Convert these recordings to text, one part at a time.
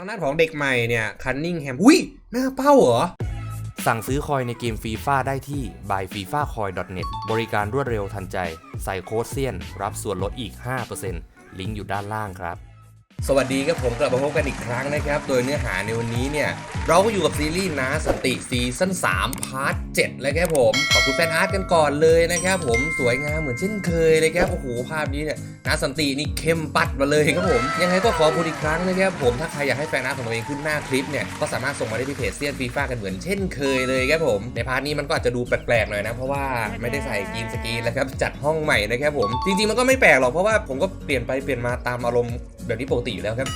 างด้านของเด็กใหม่เนี่ยคันนิงแฮมอุ้ยหน้าเป้าเหรอ สั่งซื้อคอยในเกมฟีฟ่าได้ที่ buyfifacoin.net บริการรวดเร็วทันใจ ใส่โค้ดเซียน รับส่วนลดอีก 5%ลิงก์อยู่ด้านล่างครับ สวัสดีครับผมกลับมาพบกันอีกครั้งนะครับ โดยเนื้อหาในวันนี้เนี่ย เราก็อยู่กับซีรีส์นาสติซีซั่น3พาร์ท7แล้วครับผม ขอบคุณแฟนอาร์ตกันก่อนเลยนะครับผมสวยงามเหมือนเช่นเคยเลยครับโอ้โหภาพนี้เนี่ยนาสันตินี่เข้มปัดมาเลยครับผมยังไงก็ขอบคุณอีกครั้งนะครับผมถ้าใครอยากให้แฟนอาร์ตของตัวเองขึ้นหน้าคลิปเนี่ยก็สามารถส่งมาได้ที่เพจเซียนฟีฟ่ากันเหมือนเช่นเคยเลยครับผมในพาร์ทนี้มันก็อาจจะดูแปลกๆหน่อยนะเพราะว่าไม่ได้ใส่กีนสกีนแล้วครับจัดห้องใหม่นะครับผมจริงๆมันก็ไม่แปลกหรอกเพราะว่าผมก็เปลี่ยนไปเปลี่ยนมาตามอารมณ์ แบบนี้ปกติอยู่แล้วครับ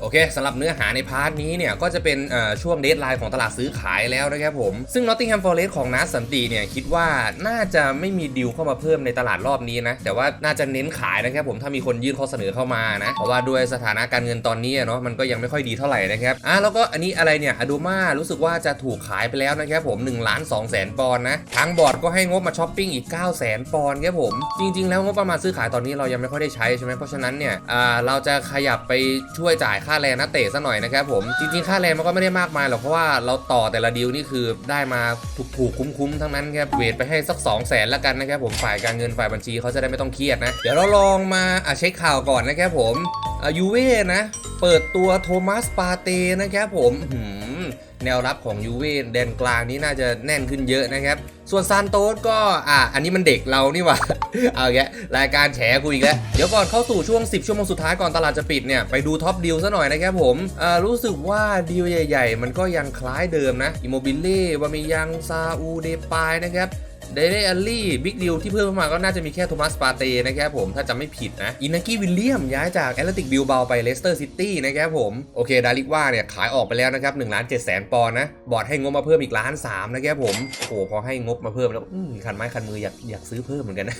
โอเคสำหรับเนื้อหาในพาร์ทนี้เนี่ย ก็จะเป็นช่วงเดทไลน์ของตลาดซื้อขายแล้วนะครับผม ซึ่ง Nottingham Forest ของนัสสันติเนี่ย คิดว่าน่าจะไม่มีดีลเข้ามาเพิ่มในตลาดรอบนี้นะ แต่ว่าน่าจะเน้นขายนะครับผมถ้ามีคนยื่นข้อเสนอเข้ามานะ เพราะว่าด้วยสถานะการเงินตอนนี้เนาะมันก็ยังไม่ค่อยดีเท่าไหร่นะครับอะแล้วก็อันนี้อะไรเนี่ยอดูมารู้สึกว่าจะถูกขายไปแล้วนะครับผม1ล้าน2แสนปอนด์นะทางบอร์ดก็ให้งบมาช้อปปิ้งอีก 9 0 0แสนปอนด์ครับผมจริง ๆ แล้วงบประมาณซื้อขายตอนนี้เรายังไม่ค่อยได้ใช้ใช่ไหมเพราะฉะนั้นเนี่ยอ่าเราจะขยับไปช่วยจ่ายค่าแรงนักเตะซะหน่อยนะครับผม จริงๆ ค่าแรงมันก็ไม่ได้มากมายหรอกเพราะว่าเราต่อแต่ละดีลนี่คือได้มาถูกๆคุ้มๆทั้งนั้นครับเวทไปให้สัก 2 0 0แสนละกันนะครับผมฝ่ายการเงินฝ่ายบัญชีเขาจะได้ไม่ต้องเครียดนะ เดี๋ยวเราลองมาอะเช็คข่าวก่อนนะครับผมอะยูเว่นะ เปิดตัวโทมัสปาเตนะครับผมหือ แนวรับของยูเว่แดนกลางนี้น่าจะแน่นขึ้นเยอะนะครับ ส่วนซานโตสก็อะอันนี้มันเด็กเรานี่หว่า เอาแกรายการแฉกูอีกแล้ว เดี๋ยวก่อนเข้าสู่ช่วง 10 ชั่วโมงสุดท้ายก่อนตลาดจะปิดเนี่ย ไปดูท็อปดีลซะหน่อยนะครับผมอ่ารู้สึกว่าดีลใหญ่ ๆ มันก็ยังคล้ายเดิมนะอิโมบิเล่วามิยังซาอูเดปายนะครับ เดเรอัลลี่บิ๊กดิวที่เพิ่มเข้ามาก็น่าจะมีแค่โทมัสปาเต้นะครับผมถ้าจำไม่ผิดนะอินากิวิลเลียมย้ายจากแอตเลติกบิลเบาไปเลสเตอร์ซิตี้นะครับผมโอเคดาริกว่าเนี่ยขายออกไปแล้วนะครับหนึ่งล้านเจ็ดแสนปอนด์นะบอร์ดให้งบมาเพิ่มอีกล้านสามนะครับผมโอ้โหพอให้งบมาเพิ่มแล้วคันไม้คันมืออยากอยากซื้อเพิ่มเหมือนกันนะ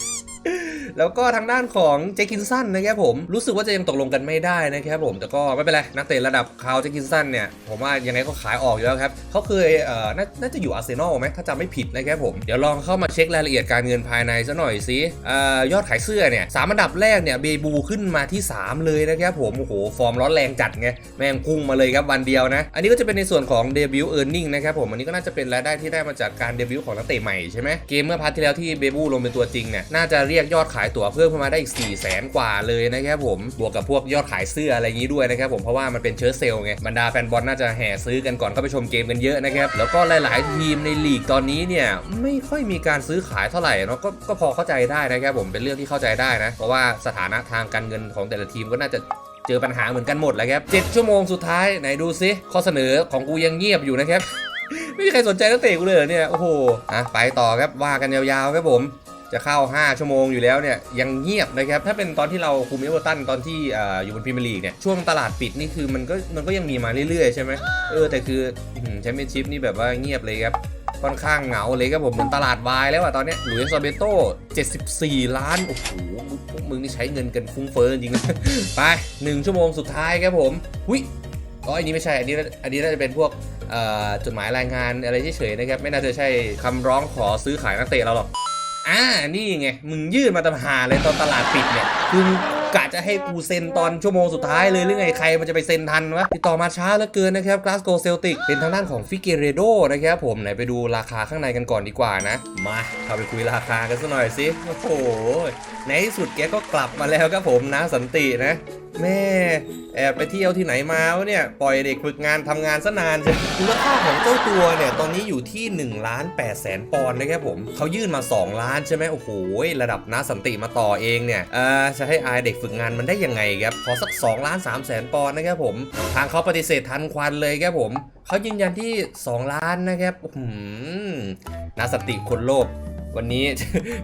แล้วก็ทางด้านของเจคินสันนะครับผมรู้สึกว่าจะยังตกลงกันไม่ได้นะครับผมแต่ก็ไม่เป็นไรนักเตะระดับคาวเจคินสันเนี่ยผมว่ายังไงก็ขายออกอยู่แล้วครับเขาเคยเอ่อน,น่าจะอยู่อาร์เซนอลไหมถ้าจำไม่ผิดนะครับผมเดี๋ยวลองเข้ามาเช็ครายละเอียดการเงินภายในซะหน่อยสิเอ่อยอดขายเสื้อเนี่ยสามอันดับแรกเนี่ยเบบูขึ้นมาที่ 3 เลยนะครับผมโอ้โหฟอร์มร้อนแรงจัดไงแม่งพุ่งมาเลยครับวันเดียวนะอันนี้ก็จะเป็นในส่วนของเดบิวต์เออร์เน็งนะครับผมอันนี้ก็น่าจะเป็นรายได้ที่ได้มาจากการเดบิวต์ของนักเตะใหม่ใช่ไหมเกมเมื่อพาร์ทที่แล้วที่เบบูลงเป็นตัวจริงเนี่ยน่าจะเรียกยอดขายายตั๋วเพิ่มเข้ามาได้อีก4 0 0แสนกว่าเลยนะครับผมบวกกับพวกยอดขายเสื้ออะไรอย่างนี้ด้วยนะครับผมเพราะว่ามันเป็นเชิร์ตเซล์ไงบรรดาแฟนบอลน่าจะแห่ซื้อกันก่อนเข้าไปชมเกมกันเยอะนะครับแล้วก็หลาย ๆ ทีมในลีกตอนนี้เนี่ยไม่ค่อยมีการซื้อขายเท่าไหร่เนาะก็ก็พอเข้าใจได้นะครับผมเป็นเรื่องที่เข้าใจได้นะ เพราะว่าสถานะทางการเงินของแต่ละทีมก็น่าจะเจอปัญหาเหมือนกันหมดแหล้วครับ7ชั่วโมงสุดท้ายไหนดูซิข้อเสนอของกูยังเงียบอยู่นะครับไม่มีใครสนใจนักเตะกูเลยเหรอเนี่ยโอ้โหอะไปต่อครับว่ากันยาวๆครับผม จะเข้า 5 ชั่วโมงอยู่แล้วเนี่ยยังเงียบนะครับ ถ้าเป็นตอนที่เราคุมเอเวอร์ตันตอนที่ออยู่บนพรีเมียร์ลีกเนี่ยช่วงตลาดปิดนี่คือมันก็มันก็ยังมีมาเรื่อยๆใช่ไหมเออแต่คือแชมเปี้ยนชิพนี่แบบว่าเงียบเลยครับค่อนข้างเหงาเลยครับผมเหมือนตลาดวายแล้วอะตอนนี้หลุยส์ซเบโต้ 74 ล้าน โอ้โหพวกมึงนี่ใช้เงินกันฟุ้งเฟ้อจริงๆนะไป 1 ชั่วโมงสุดท้ายครับผมหุยอ๋ออันนี้ไม่ใช่ อันนี้อันนี้น่าจะเป็นพวกจดหมายรายงานอะไรเฉยๆนะครับ ไม่น่าจะใช่คำร้องขอซื้อขายนักเตะเราหรอก อ่านี่ไงมึงยื่นมาตำหาเลยตอนตลาดปิดเนี่ยคือ กะจะให้กูเซ็นตอนชั่วโมงสุดท้ายเลยหรือไงใครมันจะไปเซ็นทันวะติดต่อมาช้าเหลือเกินนะครับกลาสโกเซลติกเป็นทางด้านของฟิเกเรโดนะครับผมไหนไปดูราคาข้างในกันก่อนดีกว่านะ มาเขาไปคุยราคากันสักหน่อยสิโอ้โหในที่สุดแกก็กลับมาแล้วครับผมนะสันตินะแม่แอบไปเที่ยวที่ไหนมาวะเนี่ยปล่อยเด็กฝึกงานทำงานซะนานใช่มูลค่าของเจ้าตัวเนี่ยตอนนี้อยู่ที่1ล้าน8แสนปอนด์นะครับผมเขายื่นมา 2 ล้านใช่ไหมโอ้โหระดับน้าสันติมาต่อเองเนี่ยเออจะให้อายเด็กฝึกงานมันได้ยังไงครับขอสัก2ล้าน3แสนปอนด์นะครับผมทางเขาปฏิเสธทันควันเลยครับผมเขายืนยันที่ 2 ล้านนะครับอือหือนาสติคนโลภ วันนี้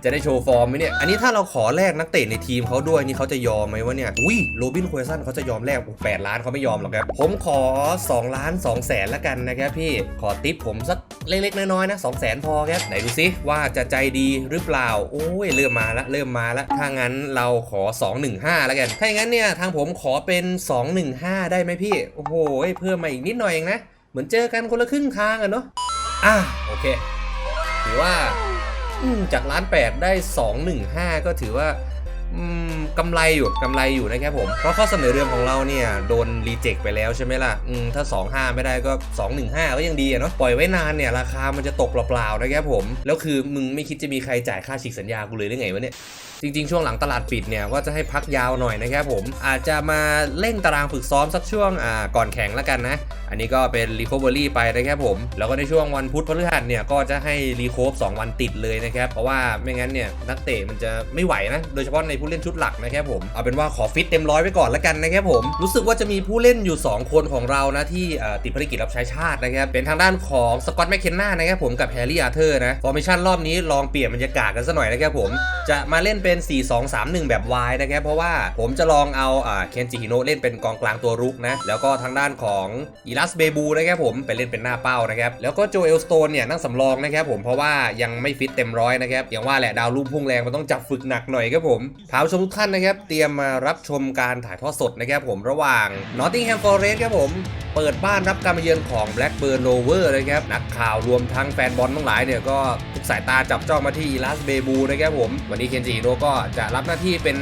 จะได้โชว์ฟอร์มไหมเนี่ย อันนี้ถ้าเราขอแลกนักเตะในทีมเขาด้วยนี่เขาจะยอมไหมวะเนี่ย อุ้ยโรบินควสันเขาจะยอมแลกแปดล้านเขาไม่ยอมหรอกครับ ผมขอ 2 ล้าน2แสนละกันนะครับพี่ ขอติปผมสักเล็กๆน้อยๆนะ2แสนพอครับ ไหนดูซิว่าจะใจดีหรือเปล่า โอ้ยเริ่มมาละเริ่มมาละ ถ้างั้นเราขอ 215 แล้วกัน ถ้าอย่างนั้นเนี่ยทางผมขอเป็น 215 ได้ไหมพี่ โอ้โหเพิ่มมาอีกนิดหน่อยเองนะ เหมือนเจอกันคนละครึ่งทางอะเนาะ อะโอเค ถือว่า จากล้านแปดได้สองหนึ่งห้าก็ถือว่า กำไรอยู่กำไรอยู่นะครับผม เพราะข้อเสนอเดิมของเราเนี่ยโดนรีเจ็คไปแล้วใช่ไหมล่ะอืมถ้า 25 ไม่ได้ก็ 215 ก็ยังดีอะเนาะปล่อยไว้นานเนี่ย ราคามันจะตกเปล่าๆนะครับผม แล้วคือมึงไม่คิดจะมีใครจ่ายค่าฉีกสัญญากูเลยได้ไงวะเนี่ยจริงๆ ช่วงหลังตลาดปิดเนี่ยว่าจะให้พักยาวหน่อยนะครับผมอาจจะมาเร่งตารางฝึกซ้อมสักช่วงอ่าก่อนแข่งแล้วกันนะ อันนี้ก็เป็นรี c o เ e อรี่ไปนะครับผม แล้วก็ในช่วงวันพุธพฤหัสเนี่ยก็จะให้รีโคฟ2วันติดเลยนะครับ เพราะว่าไม่งั้นเนี่ยนักเตะมันจะไม่ไหวนะ โดยเฉพาะในผู้เล่นชุดหลักนะครับผมเอาเป็นว่าขอฟิตเต็มร้อยไปก่อนแล้วกันนะครับผมรู้สึกว่าจะมีผู้เล่นอยู่ 2 คนของเรานะที่ติดภารกิจรับใช้ชาตินะครับเป็นทางด้านของสกอตแมคเคนนานะครับผมกับแฮร์รี่อาร์เธอร์นะฟอร์เมชั่นรอบนี้ลองเปลี่ยนบรรยากาศกันซะหน่อยนะครับผมจะมาเล่นเป็น 4-2-3-1 แบบวายนะครับเพราะว่าผมจะลองเอาอ่าเคนจิฮิโนะเล่นเป็นกองกลางตัวรุกนะแล้วก็ทางด้านของอีลัสเบบูนะครับผมไปเล่นเป็นหน้าเป้านะครับแล้วก็โจเอลสโตนเนี่ยนั่งสำรองนะครับผมเพราะว่ายังไม่ฟิตเต็มร้อยนะครับอย่างว่าแหละดาวรุ่งพุ่งแรงมันต้องจับฝึกหนักหน่อยครับผมพาผู้ชมทุกท่านนะครับ เตรียมมารับชมการถ่ายทอดสดนะครับผมระหว่าง Nottingham Forest ครับผม เปิดบ้านรับการมาเยือนของ Blackburn Rover นะครับ นักข่าวรวมทั้งแฟนบอลทั้งหลายเนี่ยก็ทุกสายตาจับจ้องมาที่อีลัสเบบูนะครับผม วันนี้เคนจิโร่ก็จะรับหน้าที่เป็น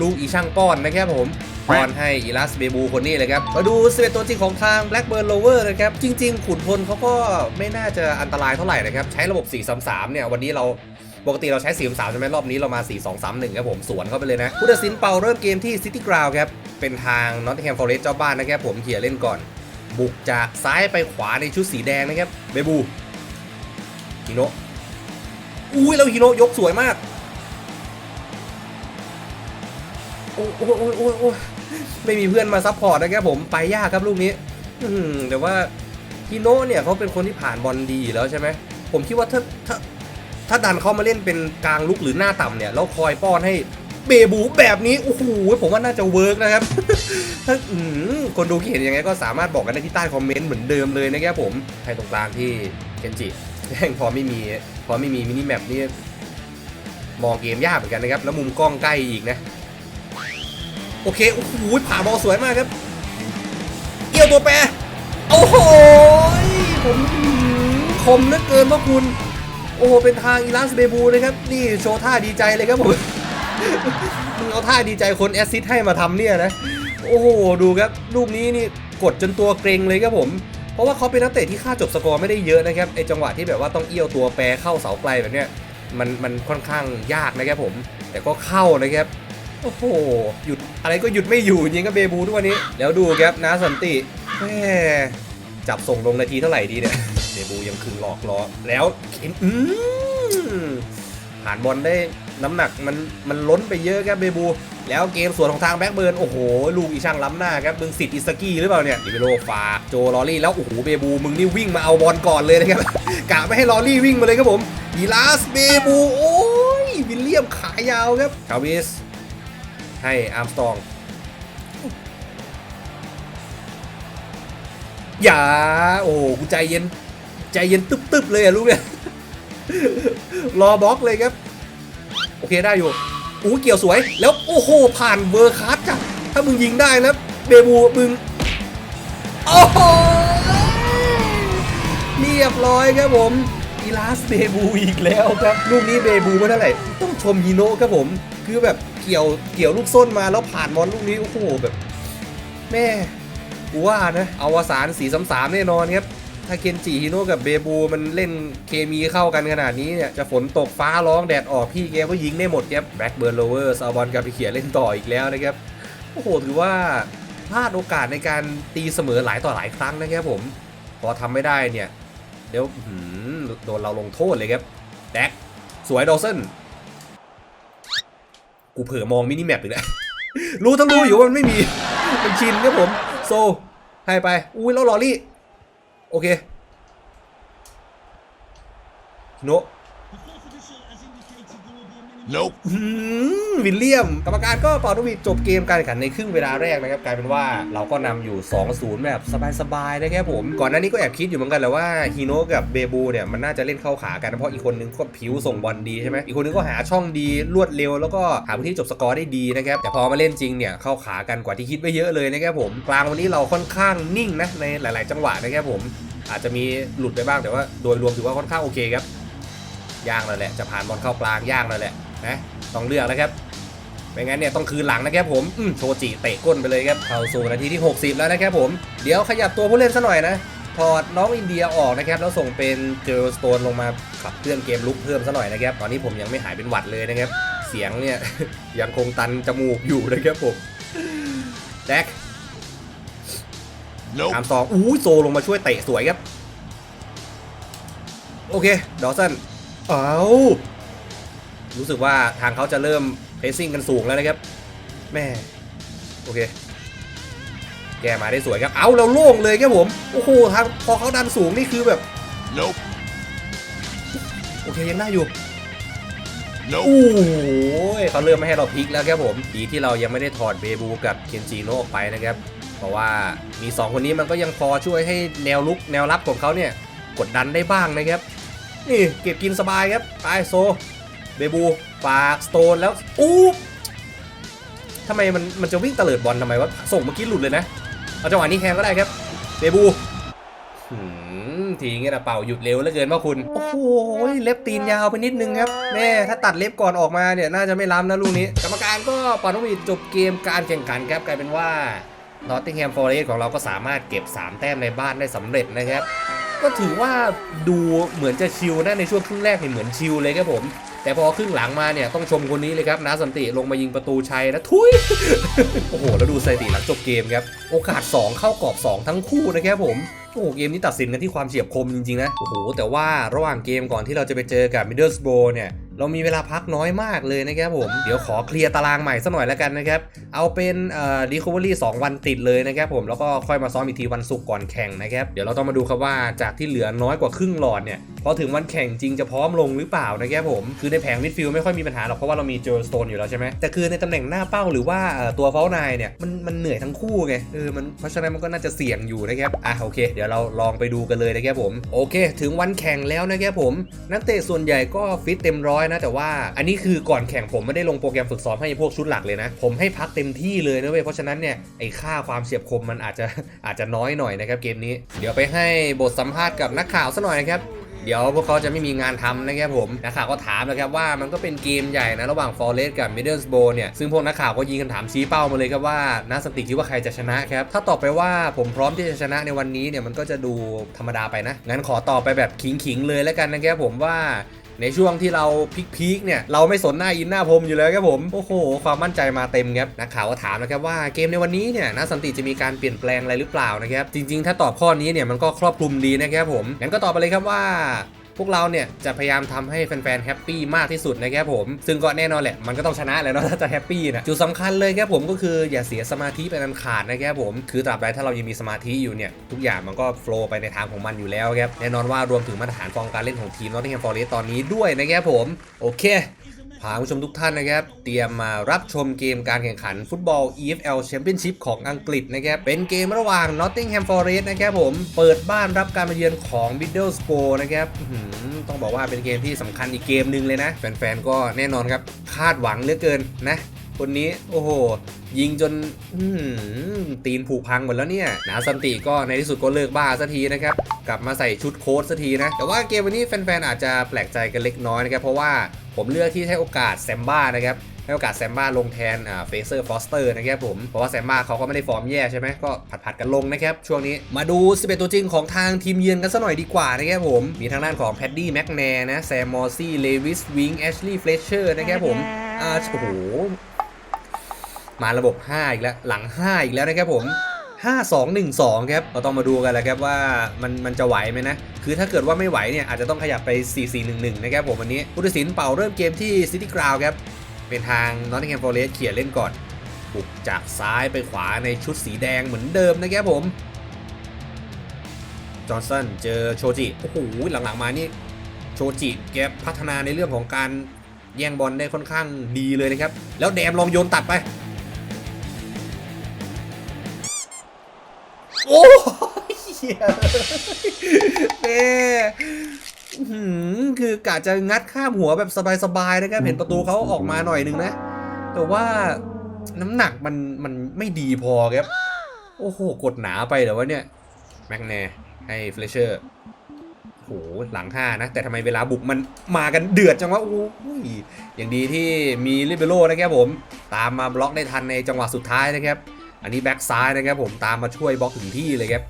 ลูกอีช่างป้อนนะครับผมป้อนให้อีลัสเบบูคนนี้เลยครับ มาดูสเปตัวจริงของทาง Blackburn Rover นะครับ จริง ๆ ขุนพลเขาก็ไม่น่าจะอันตรายเท่าไหร่นะครับ ใช้ระบบ 4-3-3 เนี่ยวันนี้เรา ปกติเราใช้ 4 3ใช่ไหมรอบนี้เรามา 4 2 3 1ครับผมสวนเข้าไปเลยนะผู้ตัดสินเป่าเริ่มเกมที่ City Ground ครับเป็นทาง Nottingham Forest เจ้าบ้านนะครับผมเขี่ยเล่นก่อน บุกจากซ้ายไปขวาในชุดสีแดงนะครับเบบูฮิโนะอุ้ยแล้วฮิโนะยกสวยมากโอ้โอ้โอ้โอ้โอ้ไม่มีเพื่อนมาซัพพอร์ตนะครับผมไปยากครับลูกนี้แต่ว่าฮิโนะเนี่ยเขาเป็นคนที่ผ่านบอลดีอยู่แล้วใช่ไหมผมคิดว่าถ้าถ้า ถ้าดันเขามาเล่นเป็นกลางลุกหรือหน้าต่ำเนี่ยแล้วคอยป้อนให้เบบูแบบนี้โอ้โหผมว่าน่าจะเวิร์กนะครับถ้าคนดูคิดเห็นยังไงก็สามารถบอกกันได้ที่ใต้คอมเมนต์เหมือนเดิมเลยนะครับผมให้ตรงกลางที่เคนจิแม่งพอไม่มีพอไม่มีมินิแมปนี่มองเกมยากเหมือนกันนะครับ แล้วมุมกล้องใกล้อีกนะ โอเคโอ้โหผ่าบอลสวยมากครับเกี่ยวตัวแปรโอ้โหผมคมเหลือเกินพ่อคุณ โอ้โหเป็นทางอีลัสเบบูนะครับนี่โชว์ท่าดีใจเลยครับผมมึงเอาท่าดีใจคนแอสซิสต์ให้มาทำเนี่ยนะโอ้โหดูครับลูกนี้นี่กดจนตัวเกรงเลยครับผม เพราะว่าเขาเป็นนักเตะที่ค่าจบสกอร์ไม่ได้เยอะนะครับไอจังหวะที่แบบว่าต้องเอี้ยวตัวแปรเข้าเสาไกลแบบเนี้ยมันมันค่อนข้างยากนะครับผม แต่ก็เข้านะครับโอ้โหหยุดอะไรก็หยุดไม่อยู่จริงก็เบบูทุกวันนี้ แล้วดูครับนาสันติแหมจับส่งลงนาทีเท่าไหร่ดีเนี่ย เบบูยังคึงหลอกล้อแล้วเข็นอืผ่านบอลได้น้ำหนักมันมันล้นไปเยอะครับเบบู แล้วเกมสวนของทางแบ็กเบิร์น โอ้โห ลูกอีช่างล้ำหน้าครับมึงสิทธิ์อิสกี้หรือเปล่าเนี่ยดิเวโลฟากโจลอรี่แล้ว โอ้โห เบบู มึงนี่วิ่งมาเอาบอลก่อนเลยนะครับกะไม่ให้ลอรี่วิ่งมาเลยครับผมอีลาสเบบู โอ้ย วิลเลียมขายาวครับคาวิสให้อาร์มสตองอย่าโอ้กูใจเย็น ใจเย็นตึ๊บๆเลยอะลูกเนี่ยรอบล็อกเลยครับ โอเคได้อยู่อู้เกี่ยวสวย แล้วโอ้โห ผ่านเวอร์คัสจ้ะถ้ามึงยิงได้นะเบบูมึง โอ้โหเรียบร้อยครับผมอีลาสเบบูอีกแล้วครับลูกนี้เบบูไม่เท่าไหร่ต้องชมฮีโนะครับผม คือแบบเกี่ยวเกี่ยวลูกส้นมาแล้วผ่านบอลลูกนี้โอ้โหแบบ แม่กูว่านะอวสานสีสามสามแน่นอนครับ ถ้าเคนจิฮิโนะกับเบบูมันเล่นเคมีเข้ากันขนาดนี้เนี่ย จะฝนตกฟ้าร้องแดดออกพี่แกก็ยิงได้หมดครับแบ็กเบิร์นโลเวอร์ซาบอลกับไปเขียเล่นต่ออีกแล้วนะครับ โอ้โห ถือว่าพลาดโอกาสในการตีเสมอหลายต่อหลายครั้งนะครับผม พอทำไม่ได้เนี่ย เดี๋ยวโดนเราลงโทษเลยครับแดกสวยดอลสันกูเผลอมองมินิแมปอีกแล้วรู้ทั้งรู้อยู่ว่ามันไม่มีมันชินครับผมโซให้ไปอุ้ยแล้วลอรี่ โอเคโน Nope. อืมวิลเลียม กรรมการก็เป่านกหวีดจบเกมการแข่งขันในครึ่งเวลาแรกนะครับ กลายเป็นว่าเราก็นำอยู่ 2-0 แบบสบายๆนะครับผม ก่อนหน้านี้ก็แอบคิดอยู่เหมือนกันแหละว่าฮีโนะกับเบบูเนี่ยมันน่าจะเล่นเข้าขากันนะเพราะอีกคนนึงก็ผิวส่งบอลดีใช่ไหมอีกคนนึงก็หาช่องดีรวดเร็ว แล้วก็หาพื้นที่จบสกอร์ได้ดีนะครับ แต่พอมาเล่นจริงเนี่ยเข้าขากันกว่าที่คิดไว้เยอะเลยนะครับผม กลางวันนี้เราค่อนข้างนิ่งนะในหลาย ๆ จังหวะนะครับผม อาจจะมีหลุดไปบ้างแต่ว่าโดยรวมถือว่าค่อนข้างโอเคครับย่างแล้วแหละจะผ่านบอลเข้ากลางย่างแล้วแหละนะต้องเลือกแล้วครับไม่งั้นเนี่ยต้องคืนหลังนะครับผมอืมโชจิเตะก้นไปเลยครับเข้าสู่นาทีที่ 60 แล้วนะครับผมเดี๋ยวขยับตัวผู้เล่นซะหน่อยนะถอดน้องอินเดียออกนะครับแล้วส่งเป็นเจอสโตนลงมาขับเคลื่อนเกมลุกเพิ่มซะหน่อยนะครับตอนนี้ผมยังไม่หายเป็นหวัดเลยนะครับเสียงเนี่ยยังคงตันจมูกอยู่นะครับผมแจ็ค ตามสองอู้ยโซลงมาช่วยเตะสวยครับ โอเค ดอสันเอารู้สึกว่าทางเขาจะเริ่มเพซซิ่งกันสูงแล้วนะครับ แม่ โอเค แกมาได้สวยครับ เอาเราโล่งเลยครับผม โอ้โหทางพอเขาดันสูงนี่คือแบบ Nope. โอเคยังได้อยู่ Nope. โอ้โหเขาเริ่มไม่ให้เราพลิกแล้วครับผม ดีที่เรายังไม่ได้ถอดเบบูกับเคนจิโนะออกไปนะครับเพ ราะว่ามี 2 คนนี้มันก็ยังพอช่วยให้แนวลุกแนวรับของเขาเนี่ยกดดันได้บ้างนะครับ นี่เก็บกินสบายครับไปโซเบบูฝากสโตนแล้วอู้ทำไมมันมันจะวิ่งเตลิดบอลทำไมวะส่งเมื่อกี้หลุดเลยนะ เอาจังหวะนี้แทนก็ได้ครับเบบูทีงี้นะเป่าหยุดเร็วเหลือเกินว่าคุณ โอ้โหเล็บตีนยาวไปนิดนึงครับแม่ถ้าตัดเล็บก่อนออกมาเนี่ยน่าจะไม่ล้ำนะลูกนี้ กรรมการก็ปานวีจบเกมการแข่งขันครับกลายเป็นว่า นอตติงแฮมฟอร์เรสของเราก็สามารถเก็บ 3 แต้มในบ้านได้สำเร็จนะครับ ก็ถือว่าดูเหมือนจะชิลนะในช่วงครึ่งแรกเนี่ยเหมือนชิลเลยครับผม แต่พอครึ่งหลังมาเนี่ยต้องชมคนนี้เลยครับนาสันติลงมายิงประตูชัยนะทุยโอ้โห แล้วดูสถิติหลังจบเกมครับ โอกาส 2 เข้ากรอบ 2 ทั้งคู่นะครับผมโอ้โหเกมนี้ตัดสินกันที่ความเฉียบคมจริงๆนะ โอ้โห แต่ว่าระหว่างเกมก่อนที่เราจะไปเจอกับมิดเดิลสโบเนี่ย เรามีเวลาพักน้อยมากเลยนะครับผม เดี๋ยวขอเคลียร์ตารางใหม่สักหน่อยแล้วกันนะครับ เอาเป็นเอ่อ recovery 2 วันติดเลยนะครับผม แล้วก็ค่อยมาซ้อมอีกทีวันศุกร์ก่อนแข่งนะครับ เดี๋ยวเราต้องมาดูครับว่าจากที่เหลือน้อยกว่าครึ่งหลอดเนี่ย พอถึงวันแข่งจริงจะพร้อมลงหรือเปล่านะครับผมคือในแผงมิดฟิลด์ไม่ค่อยมีปัญหาหรอกเพราะว่าเรามีเจอสโตนอยู่แล้วใช่ไหมแต่คือในตำแหน่งหน้าเป้าหรือว่าตัวเฝ้านายเนี่ยมันมันเหนื่อยทั้งคู่ไงเออมันเพราะฉะนั้นมันก็น่าจะเสี่ยงอยู่นะครับอะโอเค เดี๋ยวเราลองไปดูกันเลยนะครับผมโอเค ถึงวันแข่งแล้วนะครับผมนักเตะส่วนใหญ่ก็ฟิตเต็มร้อยนะแต่ว่าอันนี้คือก่อนแข่งผมไม่ได้ลงโปรแกรมฝึกซ้อมให้พวกชุดหลักเลยนะ ผมให้พักเต็มที่เลยนะเว้ยเพราะฉะนั้นเนี่ยไอ้ค่าความเฉียบคมมันอาจจะอาจจะน้อยหน่อยนะครับเกมนี้ เดี๋ยวไปให้บทสัมภาษณ์กับนักข่าวซะหน่อยนะครับ เดี๋ยวพวกเขาจะไม่มีงานทำนะครับผมนักข่าวก็ถามนะครับว่ามันก็เป็นเกมใหญ่นะระหว่างฟอร์เรสกับมิดเดิลสโบเนี่ยซึ่งพวกนักข่าวก็ยิงคำถามชี้เป้ามาเลยครับว่านาสติคิดว่าใครจะชนะครับถ้าตอบไปว่าผมพร้อมที่จะชนะในวันนี้เนี่ยมันก็จะดูธรรมดาไปนะงั้นขอตอบไปแบบขิงๆเลยแล้วกันนะครับผมว่า ในช่วงที่เราพีคๆเนี่ยเราไม่สนหน้าอินหน้าพรมอยู่แล้วครับผมโอ้โหความมั่นใจมาเต็มครับนักข่าวก็ถามนะครับว่าเกมในวันนี้เนี่ยนาสันติจะมีการเปลี่ยนแปลงอะไรหรือเปล่านะครับจริง ๆ ถ้าตอบข้อนี้เนี่ยมันก็ครอบคลุมดีนะครับผมงั้นก็ตอบไปเลยครับว่า พวกเราเนี่ยจะพยายามทำให้แฟนๆแฮปปี้มากที่สุดนะครับผม ซึ่งก็แน่นอนแหละ มันก็ต้องชนะแหละเนาะถ้าจะแฮปปี้นะจุดสำคัญเลยครับผมก็คืออย่าเสียสมาธิไปนันขาดนะครับผม คือตราบใดถ้าเรายังมีสมาธิอยู่เนี่ย ทุกอย่างมันก็โฟล์ไปในทางของมันอยู่แล้วครับแน่นอนว่ารวมถึงมาตรฐานฟอร์มการเล่นของทีมนอตติงแฮมฟอร์เรสตอนนี้ด้วยนะครับผมโอเค พาผู้ชมทุกท่านนะครับ เตรียมมารับชมเกมการแข่งขันฟุตบอล EFL Championship ของอังกฤษนะครับ เป็นเกมระหว่าง Nottingham Forest นะครับผม เปิดบ้านรับการมาเยือนของ Middlesbrough นะครับต้องบอกว่าเป็นเกมที่สำคัญอีกเกมหนึ่งเลยนะ แฟนๆ ก็แน่นอนครับ คาดหวังเหลือเกินนะคนนี้โอ้โห ยิงจนตีนผูกพังหมดแล้วเนี่ยนาซันติก็ในที่สุดก็เลิกบ้าสักทีนะครับ กลับมาใส่ชุดโค้ทสักทีนะ แต่ว่าเกมวันนี้แฟนๆอาจจะแปลกใจกันเล็กน้อยนะครับ เพราะว่า ผมเลือกที่ให้โอกาสแซมบ้านะครับให้โอกาสแซมบ้าลงแทนอ่าเฟเซอร์ฟอสเตอร์นะครับผม เพราะว่าแซมบ้าเขาก็ไม่ได้ฟอร์มแย่ใช่ไหมก็ผัดๆกันลงนะครับ ช่วงนี้มาดู 11 ตัวจริงของทางทีมเยือนกันสักหน่อยดีกว่านะครับผม มีทางด้านของแพดดี้แม็กแนร์นะแซมมอร์ซี่เลวิสวิงแอชลีย์เฟลเชอร์นะครับผมอ่าโอ้โหมาระบบ 5 อีกแล้ว หลัง 5 อีกแล้วนะครับผม 5 2 1 2 ครับเราต้องมาดูกันแหละครับว่ามันมันจะไหวไหมนะ คือถ้าเกิดว่าไม่ไหวเนี่ยอาจจะต้องขยับไป 4 4 1 1 นะครับผมวันนี้ผู้ตัดสินเป่าเริ่มเกมที่ City Ground ครับ เป็นทาง Nottingham Forest เขี่ยเล่นก่อนบุกจากซ้ายไปขวาในชุดสีแดงเหมือนเดิมนะครับผม จอห์นสันเจอโชจิ โอ้โหหลังๆมานี่โชจิแกพัฒนาในเรื่องของการแย่งบอลได้ค่อนข้างดีเลยนะครับ แล้วแดมลองโยนตัดไป โอ้ยเหี้ยเน่อื้อหือคือกะจะงัดข้ามหัวแบบสบายๆนะครับเห็นประตูเขาออกมาหน่อยนึงนะ แต่ว่าน้ำหนักมันมันไม่ดีพอครับ โอ้โห กดหนาไปเหรอวะเนี่ย แม็กแนให้เฟลเชอร์โหหลังห้านะ แต่ทำไมเวลาบุกมันมากันเดือดจังวะโอ้ยอย่างดีที่มีลิเบโร่นะครับผม ตามมาบล็อกได้ทันในจังหวะสุดท้ายนะครับ อันนี้แบ็กซ้ายนะครับผมตามมาช่วยบล็อกถึงที่เลยครับ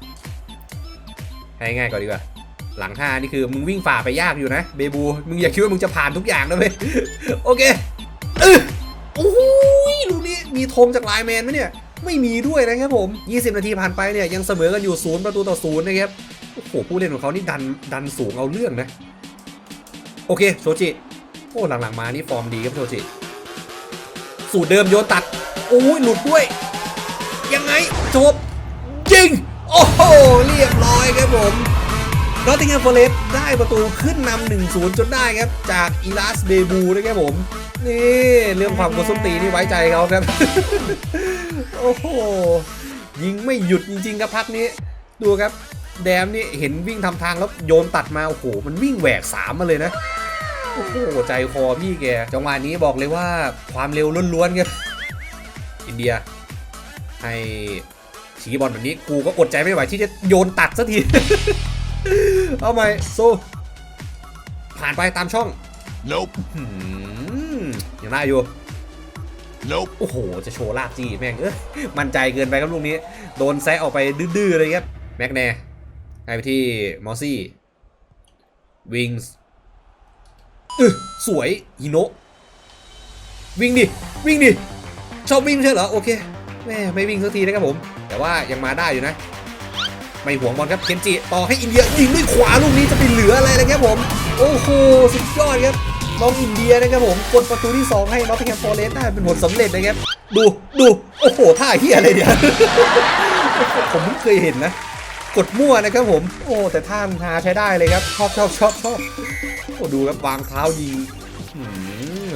ให้ง่ายก่อนดีกว่า หลังห้านี่คือมึงวิ่งฝ่าไปยากอยู่นะเบบูมึงอย่าคิดว่ามึงจะผ่านทุกอย่างนะเว้ยโอเคเออโอ้ยลูกนี้มีธงจากไลแมนไหมเนี่ยไม่มีด้วยนะครับผม 20 นาทีผ่านไปเนี่ยยังเสมอกันอยู่ศูนย์ประตูต่อศูนย์นะครับโอ้โหผู้เล่นของเขานี่ดันดันสูงเอาเรื่องนะโอเคโชจิโอ้หลังๆมานี่ฟอร์มดีครับโชจิสูตรเดิมโยตัดโอ้ยหลุดด้วย ยังไงจบจริง โอ้โห เรียบร้อยครับผมนอตติงแฮมฟอเรสต์ได้ประตูขึ้นนำ1-0 จนได้ครับ จากอีลาสเบบูนะครับผม นี่เรื่องความกดส้นตีนนี่ไว้ใจเขาครับ โอ้โห ยิงไม่หยุดจริงๆครับพักนี้ ดูครับ แดมนี่เห็นวิ่งทำทางแล้วโยนตัดมา โอ้โห มันวิ่งแหวกสามมาเลยนะ โอ้โห ใจคอพี่แก จังหวะนี้บอกเลยว่าความเร็วล้วนๆครับอินเดีย ให้ฉีบอลแบบนี้กูก็อดใจไม่ไหวที่จะโยนตัดสักที เอาใหม่โซผ่านไปตามช่อง Nope. หืมยังได้อยู่ Nope. โอ้โห จะโชว์ลากจี้แม่งเอ้ยมั่นใจเกินไปครับลูกนี้ โดนแซะออกไปดื้อๆเลยครับ แม็กแนร์ให้ไปที่มอสซี่วิงส์เออสวยฮิโนะวิ่งดิ วิ่งดิ ชอบวิ่งไม่ใช่เหรอ โอเค แม่ไม่วิ่งสักทีนะครับผม แต่ว่ายังมาได้อยู่นะ ไม่หวงบอลครับเคนจิต่อให้อินเดียยิงด้วยขวาลูกนี้จะไปเหลืออะไรเลยครับผม โอ้โหสุดยอดครับน้องอินเดียนะครับผมกดประตูที่ 2 ให้นอตติงแฮมฟอร์เรสต์ได้เป็นผลสำเร็จนะครับ ดูดูโอ้โหท่าเฮียอะไรเนี่ยผมเพิ่งเคยเห็นนะ กดมั่วนะครับผม โอ้แต่ท่ามันาใช้ได้เลยครับชอบชอบชอบชอบโอ้ดูครับวางเท้ายิง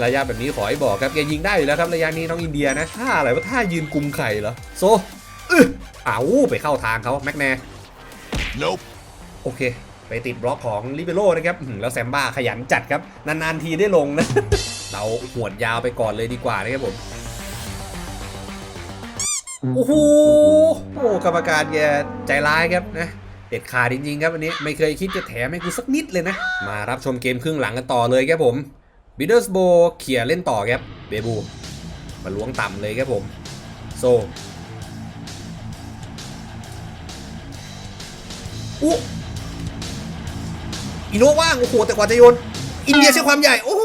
ระยะแบบนี้ขอให้บอกครับแกยิงได้อยู่แล้วครับระยะนี้น้องอินเดียนะท่าอะไรว่าท่ายืนกุมไข่เหรอโซอึอ้าวไปเข้าทางเขาแม็กแน Nope. โอเค ไปติดบล็อกของลิเบโร่นะครับอื้อหือแล้วแซมบ้าขยันจัดครับ นาน ๆ ทีได้ลงนะ เราหวดยาวไปก่อนเลยดีกว่านะครับผมโอ้โหโอ้กรรมการแกใจร้ายครับนะเด็ดขาดจริงๆครับวันนี้ไม่เคยคิดจะแถมให้กูสักนิดเลยนะ มารับชมเกมครึ่งหลังกันต่อเลยครับผม บิดเดอร์สโบเขี่ยเล่นต่อครับเบบูมาล้วงต่ำเลยครับผมโซอู้อีโนว่างโอ้โหแต่กว่าจะโยน อินเดียใช้ความใหญ่ โอ้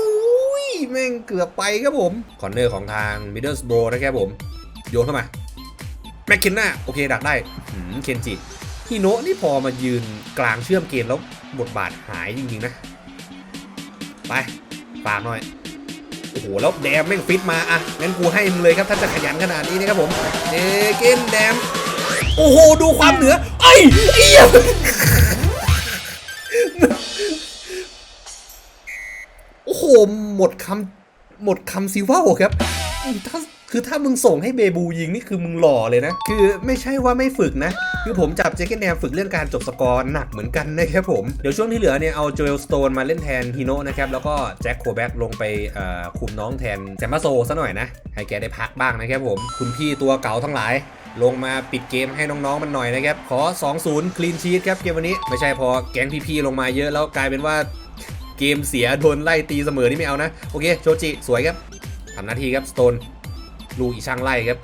ยแม่งเกือบไปครับผมคอนเนอร์ของทางมิดเดิลสโบนะครับผม โยนเข้ามาแม็กเคนนาโอเคดักได้เคนจิฮิโนะนี่พอมายืนกลางเชื่อมเกมแล้วบทบาทหายจริงๆนะ ไป ฝากหน่อย โอ้โห แล้วแดมแม่งฟิตมา อะ งั้นกูให้มึงเลยครับ ถ้าจะขยันขนาดนี้นะครับผมเดเกนแดม โอ้โห ดูความเหนือไอ้ยเอี้ยโอ้โห หมดคำหมดคำซิว่าครับถ้า คือถ้ามึงส่งให้เบบูยิงนี่คือมึงหล่อเลยนะ คือไม่ใช่ว่าไม่ฝึกนะ คือผมจับเจคเกนแนมฝึกเรื่องการจบสกอร์หนักเหมือนกันนะครับผม เดี๋ยวช่วงที่เหลือเนี่ยเอาโจเอลสโตนมาเล่นแทนฮิโนะนะครับ แล้วก็แจ็คโคแบ็กลงไปคุมน้องแทนแซมมาโซซะหน่อยนะ ให้แกได้พักบ้างนะครับผม คุณพี่ตัวเก่าทั้งหลายลงมาปิดเกมให้น้องๆมันหน่อยนะครับ ขอ 2-0 คลีนชีตครับเกมวันนี้ ไม่ใช่พอแก๊งพี่ๆลงมาเยอะแล้วกลายเป็นว่าเกมเสียโดนไล่ตีเสมอนี่ไม่เอานะ โอเคโชจิสวยครับทำหน้าที่ครับสโตน ลูอีช่างไล่ครับ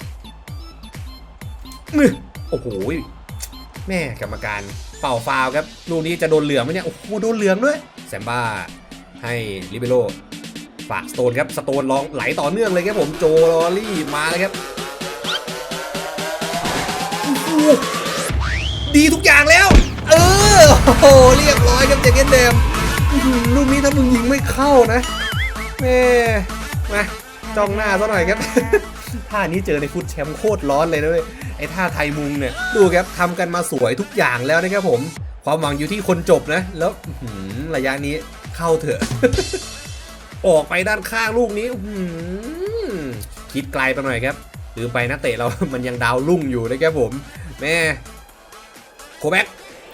โอ้โหแม่กรรมการเป่าฟาวครับลูกนี้จะโดนเหลืองไหมเนี่ยโอ้โหโดนเหลืองด้วยแซมบ้าให้ลิเบโรฝากสโตนครับสโตนลองไหลต่อเนื่องเลยครับผมโจลอรี่มาเลยครับดีทุกอย่างแล้ว เออโอ้โหเรียบร้อยครับเจเกนเดมลูกนี้ถ้ามึงยิงไม่เข้านะแม่มาจ้องหน้าซะหน่อยครับ ท่านี้เจอในฟุตแชมป์โคตรร้อนเลยนะเว้ยไอ้ท่าไทยมุงเนี่ยดูครับทำกันมาสวยทุกอย่างแล้วนะครับผม ความหวังอยู่ที่คนจบนะ แล้วระยะนี้เข้าเถอะ ออกไปด้านข้างลูกนี้คิดไกลไปหน่อยครับลืมไปนะเตะเรา มันยังดาวรุ่งอยู่นะครับผม แม่โคแบ็ก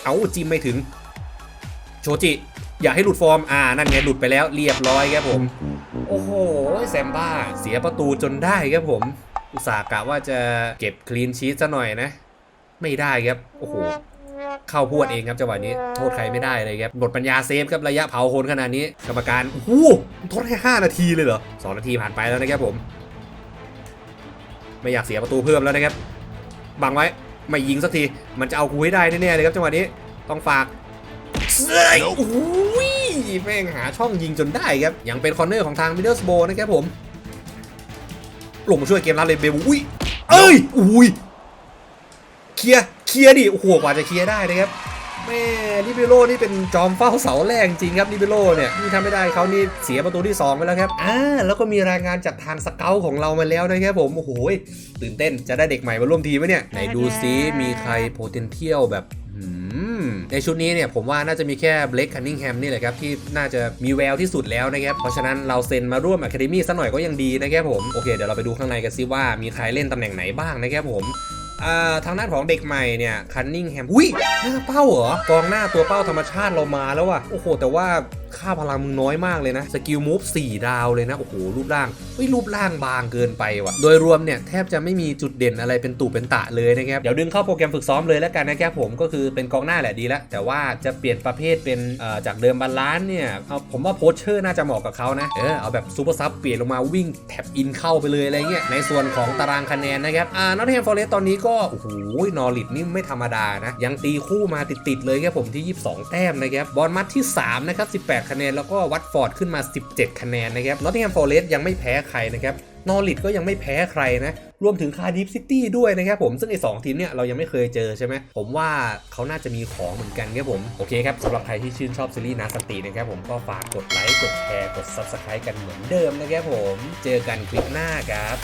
เอาจิ้มไม่ถึง โชจิ อย่าให้หลุดฟอร์ม อ่า นั่นไงหลุดไปแล้วเรียบร้อยครับผม โอ้โหแซมบ้า เสียประตูจนได้ครับผม อุตส่าห์กะว่าจะเก็บคลีนชีตซะหน่อยนะ ไม่ได้ครับ โอ้โห เข้าพวดเองครับจังหวะนี้ โทษใครไม่ได้เลยครับ หมดปัญญาเซฟครับระยะเผาโคนขนาดนี้ กรรมการโอ้โหโทษแค่5นาทีเลยเหรอสองนาทีผ่านไปแล้วนะครับผม ไม่อยากเสียประตูเพิ่มแล้วนะครับ บังไว้ ไม่ยิงสักที มันจะเอากูให้ได้แน่ๆเลยครับจังหวะนี้ ต้องฝาก เฮ้ยโอ้ยแม่งหาช่องยิงจนได้ครับ ยังเป็นคอร์เนอร์ของทางมิดเดิลสโบนะครับผม ลงมาช่วยเกมรับเลยเบลอุ้ย เอ้ยอุ้ย เคลียร์เคลียร์ดิ โอ้โห กว่าจะเคลียร์ได้นะครับ แม่ลิเบโรนี่เป็นจอมเฝ้าเสาแรกจริงครับลิเบโรเนี่ยนี่ทำไม่ได้เขานี่เสียประตูที่ 2 ไปแล้วครับ อ่า แล้วก็มีรายงานจากทางสเกลของเรามาแล้วนะครับผม โอ้โห ตื่นเต้น จะได้เด็กใหม่มาร่วมทีมไหมเนี่ย ไหนดูซิ มีใคร potential แบบ หืม ในชุดนี้เนี่ยผมว่าน่าจะมีแค่เบลคคันนิงแฮมนี่แหละครับที่น่าจะมีแววที่สุดแล้วนะครับเพราะฉะนั้นเราเซ็นมาร่วมอะคาเดมี่สักหน่อยก็ยังดีนะครับผมโอเคเดี๋ยวเราไปดูข้างในกันซิว่ามีใครเล่นตำแหน่งไหนบ้างนะครับผมทางด้านของเด็กใหม่เนี่ยคันนิงแฮมอุ้ยหน้าเป้าเหรอกองหน้าตัวเป้าธรรมชาติเรามาแล้วว่ะโอ้โหแต่ว่า ค่าพลังมึงน้อยมากเลยนะ สกิลมูฟ4ดาวเลยนะ โอ้โห รูปร่างเฮ้ยรูปร่างบางเกินไปว่ะ โดยรวมเนี่ย แทบจะไม่มีจุดเด่นอะไรเป็นตู่เป็นตะเลยนะครับ เดี๋ยวดึงเข้าโปรแกรมฝึกซ้อมเลยแล้วกันนะครับผมก็คือเป็นกองหน้าแหละดีแล้ว แต่ว่าจะเปลี่ยนประเภทเป็นเอ่อจากเดิมบาลานซ์เนี่ยเอาผมว่าโพสเชอร์น่าจะเหมาะกับเขานะเออเอาแบบซูเปอร์ซับเปลี่ยนลงมาวิ่งแท็บอินเข้าไปเลยอะไรเงี้ยในส่วนของตารางคะแนนนะครับอ่านอตแฮมฟอเรสต์ตอนนี้ก็โอ้โหนอริดนี่ไม่ธรรมดานะยังตีคู่มาติดๆเลยครับผมที่ 22 แต้มนะครับบอลมัดที่3นะครับ18คะแนน แล้วก็วัตฟอร์ดขึ้นมา 17 คะแนนนะครับนอตแฮมฟอร์เรสต์ยังไม่แพ้ใครนะครับนอริดก็ยังไม่แพ้ใครนะ รวมถึงคาดิฟซิตี้ด้วยนะครับผม ซึ่งไอ้สองทีมเนี่ยเรายังไม่เคยเจอใช่ไหม ผมว่าเขาน่าจะมีของเหมือนกันครับผม โอเคครับสำหรับใครที่ชื่นชอบซีรีส์นาสตีนะครับผมก็ฝากกดไลค์ กดแชร์ กด Subscribe กันเหมือนเดิมนะครับผม เจอกันคลิปหน้าครับ